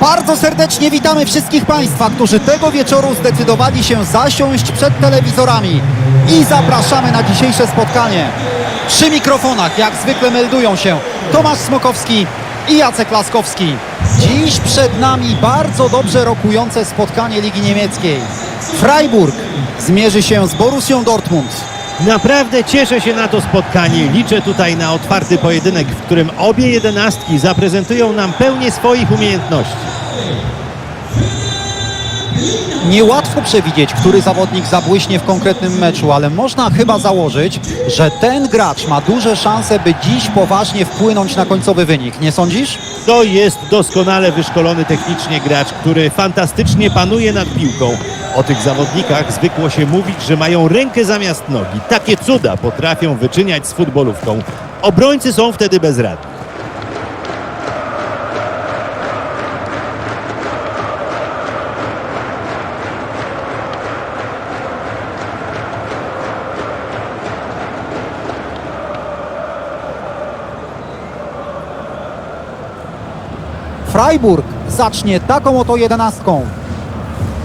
Bardzo serdecznie witamy wszystkich Państwa, którzy tego wieczoru zdecydowali się zasiąść przed telewizorami i zapraszamy na dzisiejsze spotkanie. Przy mikrofonach, jak zwykle meldują się Tomasz Smokowski i Jacek Laskowski. Dziś przed nami bardzo dobrze rokujące spotkanie Ligi Niemieckiej. Freiburg zmierzy się z Borussią Dortmund. Naprawdę cieszę się na to spotkanie. Liczę tutaj na otwarty pojedynek, w którym obie jedenastki zaprezentują nam pełnię swoich umiejętności. Niełatwo przewidzieć, który zawodnik zabłyśnie w konkretnym meczu, ale można chyba założyć, że ten gracz ma duże szanse, by dziś poważnie wpłynąć na końcowy wynik. Nie sądzisz? To jest doskonale wyszkolony technicznie gracz, który fantastycznie panuje nad piłką. O tych zawodnikach zwykło się mówić, że mają rękę zamiast nogi. Takie cuda potrafią wyczyniać z futbolówką. Obrońcy są wtedy bezradni. Freiburg zacznie taką oto jedenastką.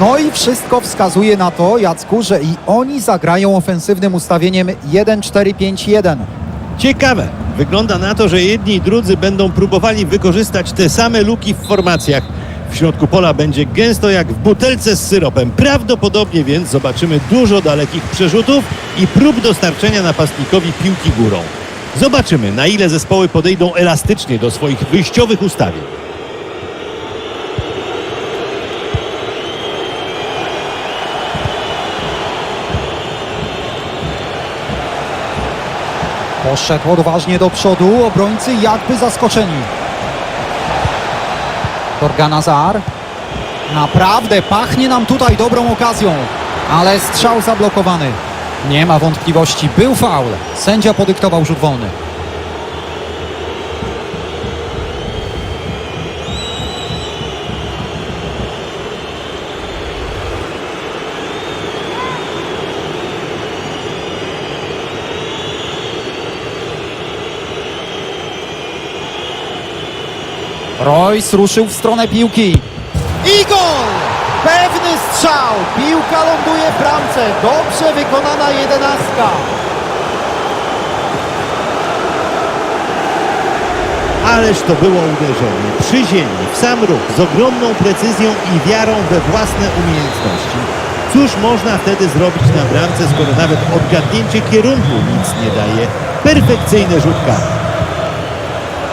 No i wszystko wskazuje na to, Jacku, że i oni zagrają ofensywnym ustawieniem 1-4-5-1. Ciekawe. Wygląda na to, że jedni i drudzy będą próbowali wykorzystać te same luki w formacjach. W środku pola będzie gęsto jak w butelce z syropem. Prawdopodobnie więc zobaczymy dużo dalekich przerzutów i prób dostarczenia napastnikowi piłki górą. Zobaczymy, na ile zespoły podejdą elastycznie do swoich wyjściowych ustawień. Poszedł odważnie do przodu, obrońcy jakby zaskoczeni. Torgan Azar. Naprawdę pachnie nam tutaj dobrą okazją, ale strzał zablokowany. Nie ma wątpliwości, był faul. Sędzia podyktował rzut wolny. Royce ruszył w stronę piłki. I gol! Pewny strzał. Piłka ląduje w bramce. Dobrze wykonana jedenastka. Ależ to było uderzenie. Przy ziemi, w sam ruch, z ogromną precyzją i wiarą we własne umiejętności. Cóż można wtedy zrobić na bramce, skoro nawet odgadnięcie kierunku nic nie daje? Perfekcyjny rzut karny.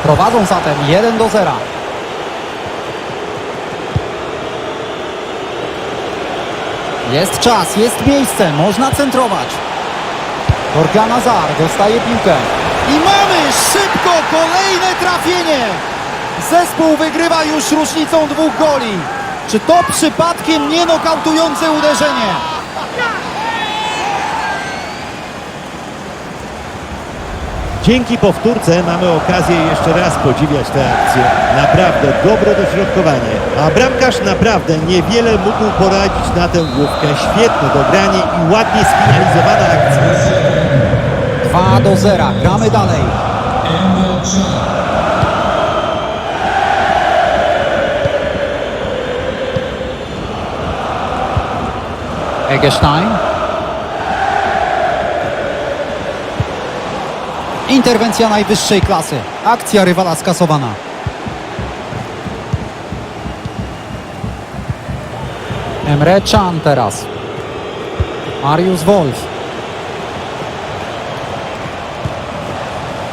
Prowadzą zatem 1 do 0. Jest czas, jest miejsce, można centrować. Torgan Azar dostaje piłkę. I mamy szybko kolejne trafienie. Zespół wygrywa już różnicą dwóch goli. Czy to przypadkiem nie nokautujące uderzenie? Dzięki powtórce mamy okazję jeszcze raz podziwiać tę akcję. Naprawdę dobre dośrodkowanie. A bramkarz naprawdę niewiele mógł poradzić na tę główkę. Świetne dogranie i ładnie sfinalizowana akcja. 2 do 0. Gramy dalej. Eggestein. Interwencja najwyższej klasy. Akcja rywala skasowana. Emre Can teraz. Mariusz Wolf.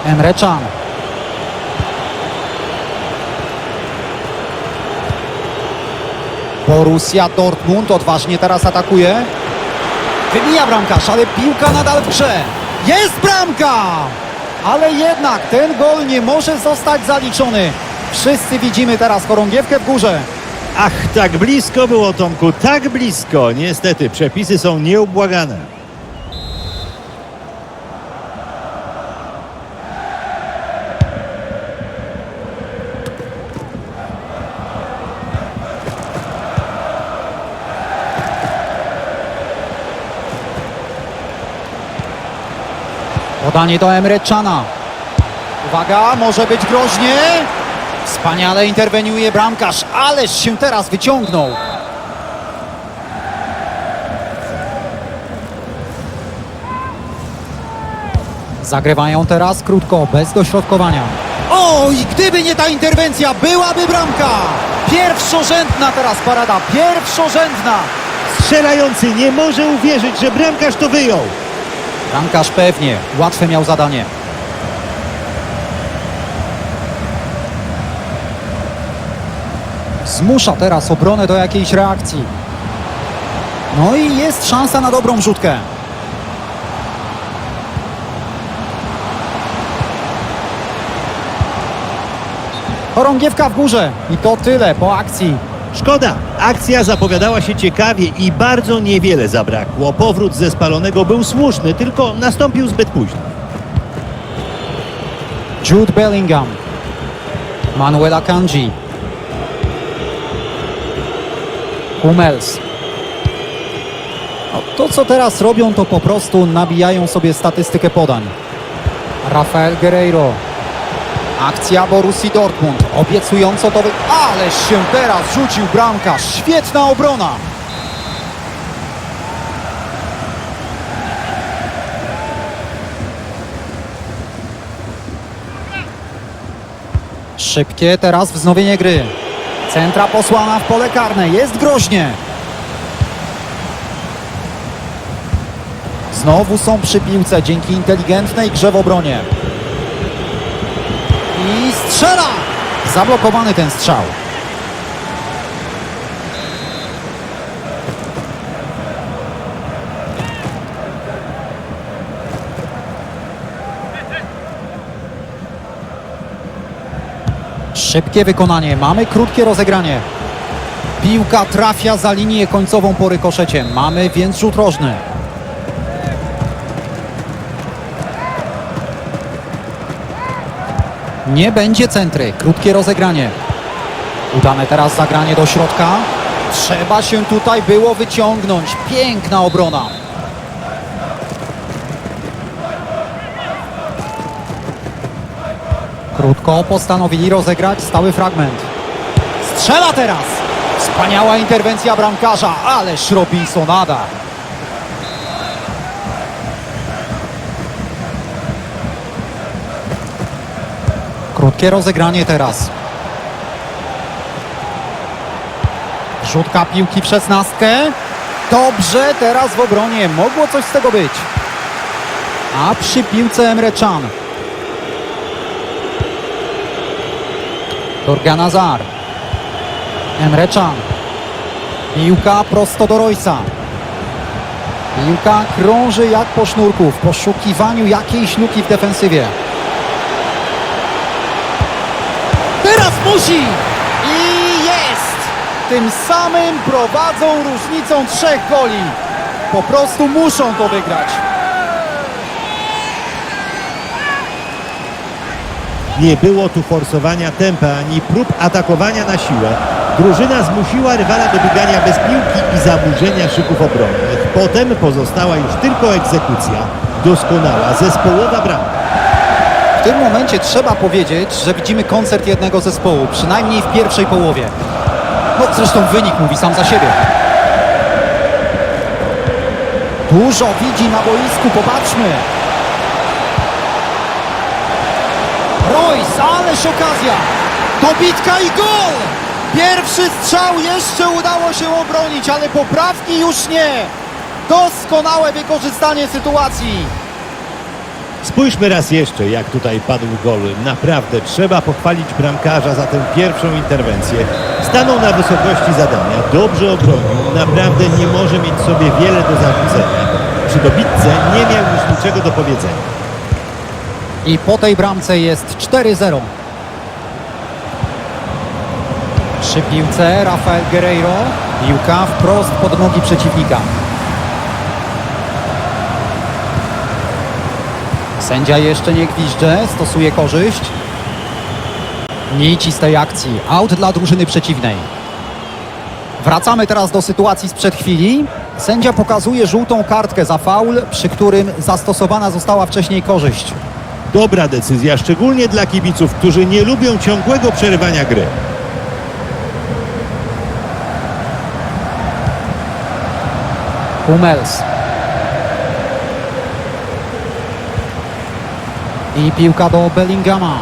Emre Can. Borussia Dortmund odważnie teraz atakuje. Wybija bramkarz, ale piłka nadal w grze. Jest bramka! Ale jednak ten gol nie może zostać zaliczony. Wszyscy widzimy teraz chorągiewkę w górze. Ach, tak blisko było Tomku, tak blisko. Niestety, przepisy są nieubłagane. Podanie do Emre Cana. Uwaga, może być groźnie. Wspaniale interweniuje bramkarz, ależ się teraz wyciągnął. Zagrywają teraz krótko, bez dośrodkowania. Oj, gdyby nie ta interwencja, byłaby bramka. Pierwszorzędna teraz parada, pierwszorzędna. Strzelający nie może uwierzyć, że bramkarz to wyjął. Bramkarz pewnie, łatwe miał zadanie. Zmusza teraz obronę do jakiejś reakcji. No i jest szansa na dobrą rzutkę. Chorągiewka w górze i to tyle po akcji. Szkoda, akcja zapowiadała się ciekawie i bardzo niewiele zabrakło. Powrót ze spalonego był słuszny, tylko nastąpił zbyt późno. Jude Bellingham. Manuela Kanji. Hummels. No, to, co teraz robią, to po prostu nabijają sobie statystykę podań. Rafael Guerreiro. Akcja Borussii Dortmund. Obiecująco to wy... Ależ się teraz rzucił bramkarz. Świetna obrona. Szybkie teraz wznowienie gry. Centra posłana w pole karne. Jest groźnie. Znowu są przy piłce dzięki inteligentnej grze w obronie. Strzela! Zablokowany ten strzał. Szybkie wykonanie, mamy krótkie rozegranie. Piłka trafia za linię końcową po rykoszecie. Mamy więc rzut rożny. Nie będzie centry, krótkie rozegranie. Udane teraz zagranie do środka. Trzeba się tutaj było wyciągnąć. Piękna obrona. Krótko postanowili rozegrać stały fragment. Strzela teraz! Wspaniała interwencja bramkarza, ależ Robinsonada. Krótkie rozegranie teraz. Rzutka piłki w szesnastkę. Dobrze, teraz w obronie. Mogło coś z tego być. A przy piłce Emre Can. Torgan Azar. Emre Can. Piłka prosto do Roysa. Piłka krąży jak po sznurku w poszukiwaniu jakiejś luki w defensywie. Musi! I jest! Tym samym prowadzą różnicą trzech goli. Po prostu muszą to wygrać. Nie było tu forsowania tempa ani prób atakowania na siłę. Drużyna zmusiła rywala do biegania bez piłki i zaburzenia szyków obronnych. Potem pozostała już tylko egzekucja. Doskonała zespołowa bramka. W tym momencie trzeba powiedzieć, że widzimy koncert jednego zespołu, przynajmniej w pierwszej połowie. No zresztą wynik mówi sam za siebie. Dużo widzi na boisku, popatrzmy. Royce, ależ okazja. Dobitka i gol! Pierwszy strzał jeszcze udało się obronić, ale poprawki już nie. Doskonałe wykorzystanie sytuacji. Spójrzmy raz jeszcze, jak tutaj padł gol. Naprawdę trzeba pochwalić bramkarza za tę pierwszą interwencję. Stanął na wysokości zadania, dobrze obronił, naprawdę nie może mieć sobie wiele do zarzucenia. Przy dobitce nie miał już niczego do powiedzenia. I po tej bramce jest 4-0. Przy piłce Rafael Guerreiro. Piłka wprost pod nogi przeciwnika. Sędzia jeszcze nie gwizdże, stosuje korzyść. Nici z tej akcji. Out dla drużyny przeciwnej. Wracamy teraz do sytuacji sprzed chwili. Sędzia pokazuje żółtą kartkę za faul, przy którym zastosowana została wcześniej korzyść. Dobra decyzja, szczególnie dla kibiców, którzy nie lubią ciągłego przerywania gry. Hummels. I piłka do Bellingama.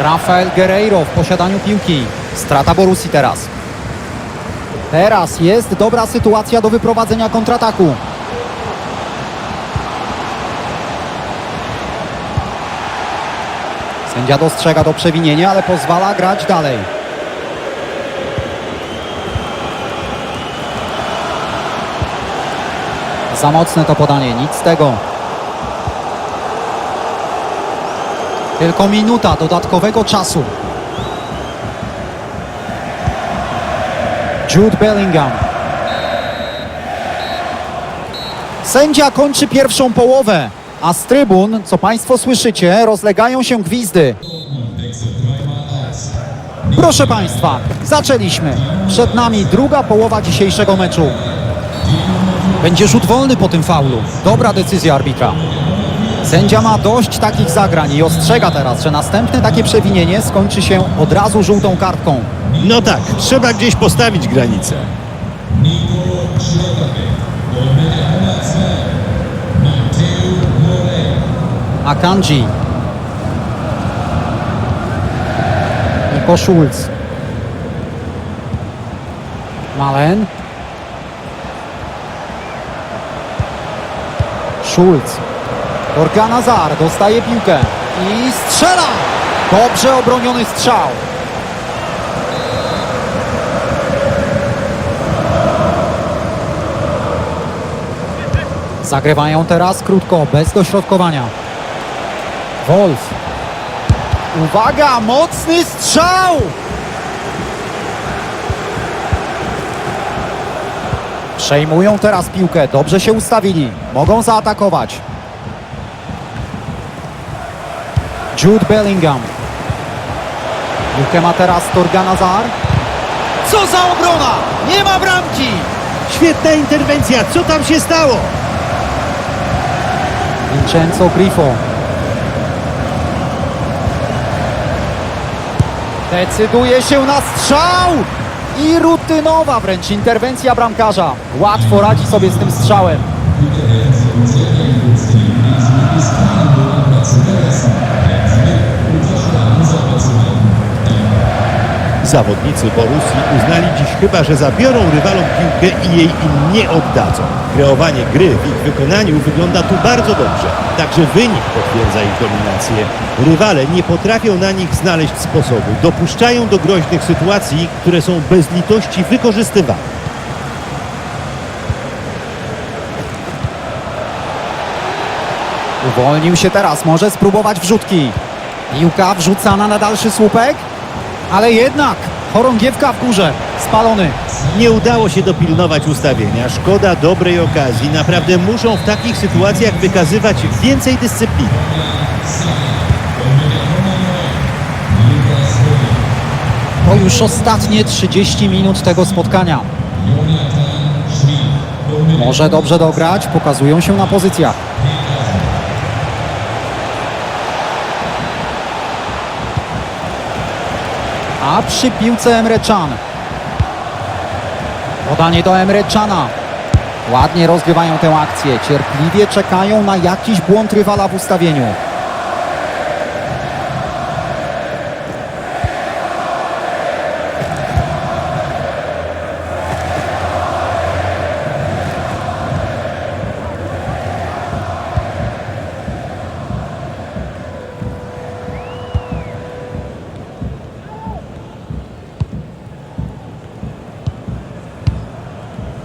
Rafael Guerreiro w posiadaniu piłki. Strata Borusi teraz. Teraz jest dobra sytuacja do wyprowadzenia kontrataku. Sędzia dostrzega to przewinienie, ale pozwala grać dalej. Za mocne to podanie, nic z tego. Tylko minuta dodatkowego czasu. Jude Bellingham. Sędzia kończy pierwszą połowę, a z trybun, co Państwo słyszycie, rozlegają się gwizdy. Proszę Państwa, zaczęliśmy. Przed nami druga połowa dzisiejszego meczu. Będzie rzut wolny po tym faulu. Dobra decyzja arbitra. Sędzia ma dość takich zagrań i ostrzega teraz, że następne takie przewinienie skończy się od razu żółtą kartką. No tak, trzeba gdzieś postawić granicę. Akanji. Niko Schulz. Malen. Schulz. Organ Azar dostaje piłkę i strzela! Dobrze obroniony strzał. Zagrywają teraz krótko, bez dośrodkowania. Wolf. Uwaga, mocny strzał! Przejmują teraz piłkę, dobrze się ustawili. Mogą zaatakować. Jude Bellingham. Piłkę ma teraz Torgan Azar. Co za obrona! Nie ma bramki! Świetna interwencja, co tam się stało? Vincenzo Grifo. Decyduje się na strzał! I rutynowa wręcz interwencja bramkarza. Łatwo radzi sobie z tym strzałem. Zawodnicy Borussii uznali dziś chyba, że zabiorą rywalom piłkę i jej im nie oddadzą. Kreowanie gry w ich wykonaniu wygląda tu bardzo dobrze. Także wynik potwierdza ich dominację. Rywale nie potrafią na nich znaleźć sposobu. Dopuszczają do groźnych sytuacji, które są bez litości wykorzystywane. Uwolnił się teraz, może spróbować wrzutki. Piłka wrzucana na dalszy słupek, ale jednak chorągiewka w górze, spalony. Nie udało się dopilnować ustawienia. Szkoda dobrej okazji. Naprawdę muszą w takich sytuacjach wykazywać więcej dyscypliny. To już ostatnie 30 minut tego spotkania. Może dobrze dograć, pokazują się na pozycjach. A przy piłce Emre Can. Podanie do Emre Cana. Ładnie rozgrywają tę akcję. Cierpliwie czekają na jakiś błąd rywala w ustawieniu.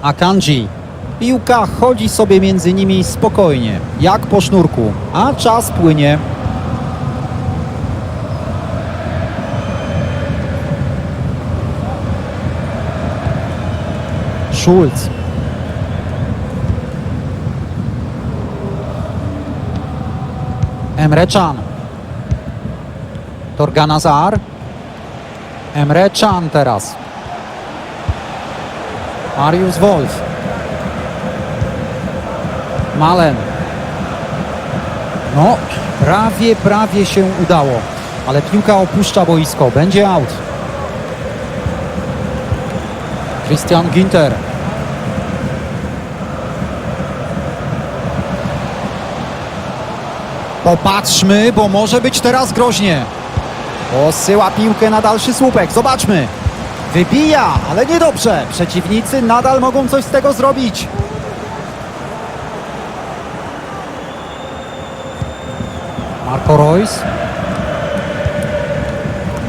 Akanji. Piłka chodzi sobie między nimi spokojnie, jak po sznurku, a czas płynie. Schulz. Emre Can. Torganazar. Emre Can teraz. Mariusz Wolf. Malen. No, prawie, prawie się udało. Ale piłka opuszcza boisko. Będzie out. Christian Ginter. Popatrzmy, bo może być teraz groźnie. Posyła piłkę na dalszy słupek. Zobaczmy. Wybija, ale niedobrze. Przeciwnicy nadal mogą coś z tego zrobić. Marco Reus.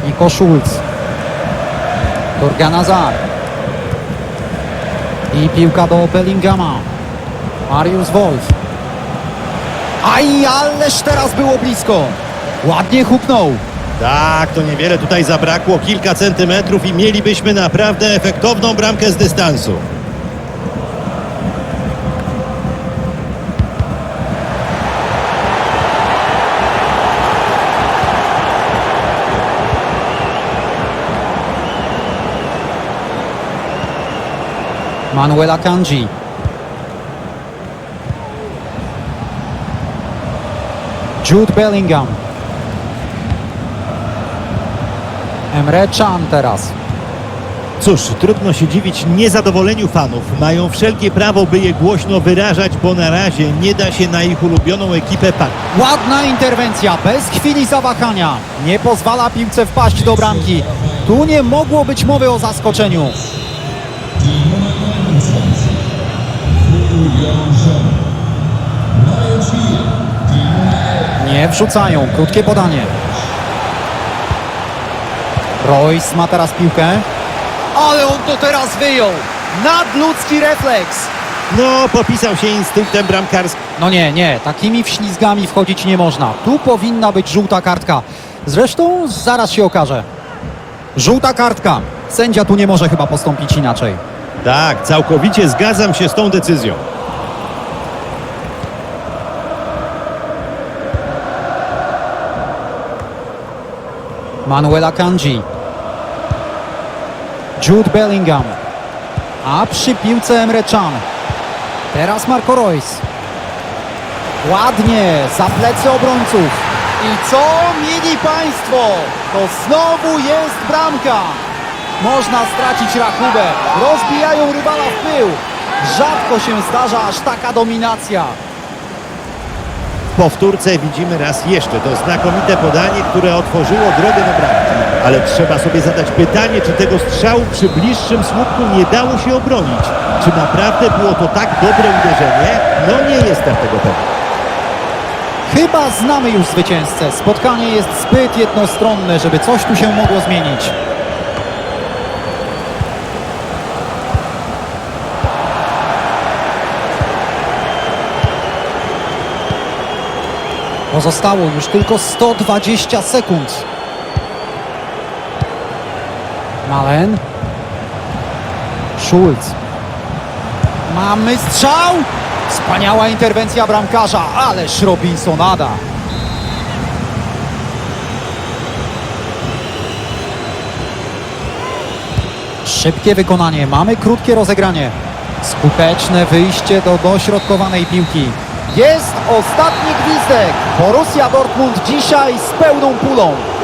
Niko Schulz. Torgan Azar. I piłka do Bellingama. Mariusz Wolf. Aj, ależ teraz było blisko. Ładnie huknął. Tak, to niewiele tutaj zabrakło, kilka centymetrów i mielibyśmy naprawdę efektowną bramkę z dystansu. Manuel Akanji. Jude Bellingham. Emre Can teraz. Cóż, trudno się dziwić niezadowoleniu fanów. Mają wszelkie prawo, by je głośno wyrażać, bo na razie nie da się na ich ulubioną ekipę patrzeć. Ładna interwencja, bez chwili zawahania. Nie pozwala piłce wpaść do bramki. Tu nie mogło być mowy o zaskoczeniu. Nie wrzucają, krótkie podanie. Royce ma teraz piłkę. Ale on to teraz wyjął. Nadludzki refleks. No, popisał się instynktem bramkarskim. No nie, nie, takimi wślizgami wchodzić nie można. Tu powinna być żółta kartka. Zresztą zaraz się okaże. Żółta kartka. Sędzia tu nie może chyba postąpić inaczej. Tak, całkowicie zgadzam się z tą decyzją. Manuel Akanji. Jude Bellingham. A przy piłce Emre Can. Teraz Marco Reus. Ładnie, za plecy obrońców. I co, mili Państwo? To znowu jest bramka. Można stracić rachubę. Rozbijają rywala w pył. Rzadko się zdarza aż taka dominacja. W powtórce widzimy raz jeszcze to znakomite podanie, które otworzyło drogę na bramkę. Ale trzeba sobie zadać pytanie, czy tego strzału przy bliższym słupku nie dało się obronić. Czy naprawdę było to tak dobre uderzenie? No nie jestem tego pewien. Chyba znamy już zwycięzcę. Spotkanie jest zbyt jednostronne, żeby coś tu się mogło zmienić. Pozostało już tylko 120 sekund. Malen. Schulz. Mamy strzał! Wspaniała interwencja bramkarza, ależ Robinsonada. Szybkie wykonanie, mamy krótkie rozegranie. Skuteczne wyjście do dośrodkowanej piłki. Jest ostatni gwizdek. Borussia Dortmund dzisiaj z pełną pulą.